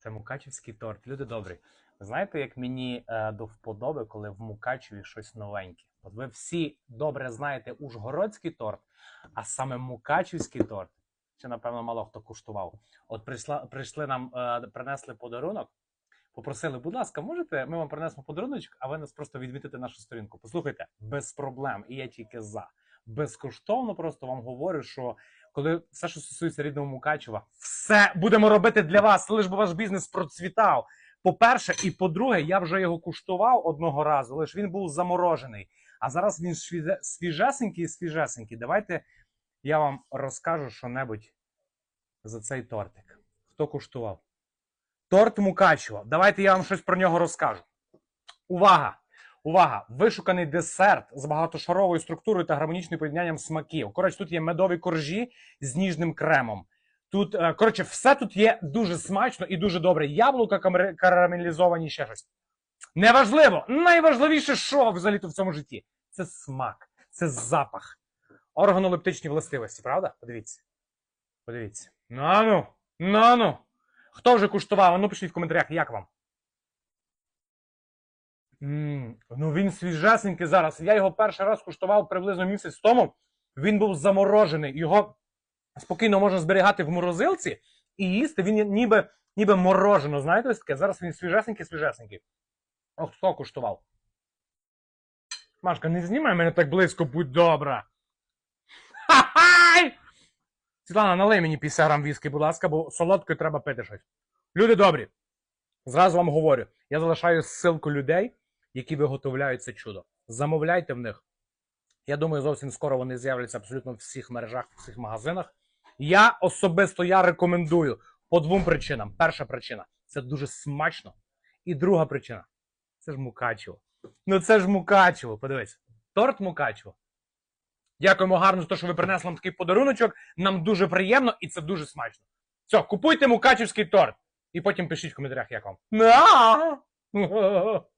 Це мукачівський торт. Люди добрі. Ви знаєте, як мені е, до вподоби, коли в Мукачеві щось новеньке? От ви всі добре знаєте Ужгородський торт, а саме Мукачівський торт. Ще, напевно, мало хто куштував. От прийшла, прийшли нам, е, принесли подарунок. Попросили, будь ласка, можете, ми вам принесемо подаруночок, а ви нас просто відмітите нашу сторінку. Послухайте, без проблем, і я тільки за. Безкоштовно просто вам говорю, що коли все, що стосується рідного Мукачева, все будемо робити для вас, лиш би ваш бізнес процвітав. По-перше, і по-друге, я вже його куштував одного разу, лише він був заморожений. А зараз він свіжесенький і свіжесенький. Давайте я вам розкажу що-небудь за цей тортик. Хто куштував? Торт Мукачева. Давайте я вам щось про нього розкажу. Увага! Увага! Вишуканий десерт з багатошаровою структурою та гармонічним поєднанням смаків. Коротше, тут є медові коржі з ніжним кремом. Тут, е, коротше, все тут є дуже смачно і дуже добре. Яблука карамелізовані, ще щось. Неважливо! Найважливіше, що взагалі в цьому житті? Це смак, це запах. Органолептичні властивості, правда? Подивіться. Подивіться. Нану, нану. Хто вже куштував? Ну пишіть в коментарях, як вам. Ну він свіжесенький зараз. Я його перший раз куштував приблизно місяць тому. Він був заморожений. Його спокійно можна зберігати в морозилці і їсти. Він ніби, ніби морожено. Знаєте, ось таке? Зараз він свіжесенький, свіжесенький. Ох, хто куштував? Машка, не знімай мене так близько, будь добра. Ха-хай! Світлана, налий мені 50 грам віскі, будь ласка, бо солодкою треба пити щось. Люди добрі, зразу вам говорю, я залишаю ссылку людей, які виготовляють це чудо. Замовляйте в них. Я думаю, зовсім скоро вони з'являться абсолютно в всіх мережах, в всіх магазинах. Я особисто я рекомендую по двом причинам. Перша причина це дуже смачно. І друга причина це ж Мукачево. Ну це ж Мукачево, подивись. Торт Мукачево. Дякуємо гарно за те, що ви принесли нам такий подаруночок. Нам дуже приємно і це дуже смачно. Все, купуйте мукачівський торт. І потім пишіть в коментарях, як вам.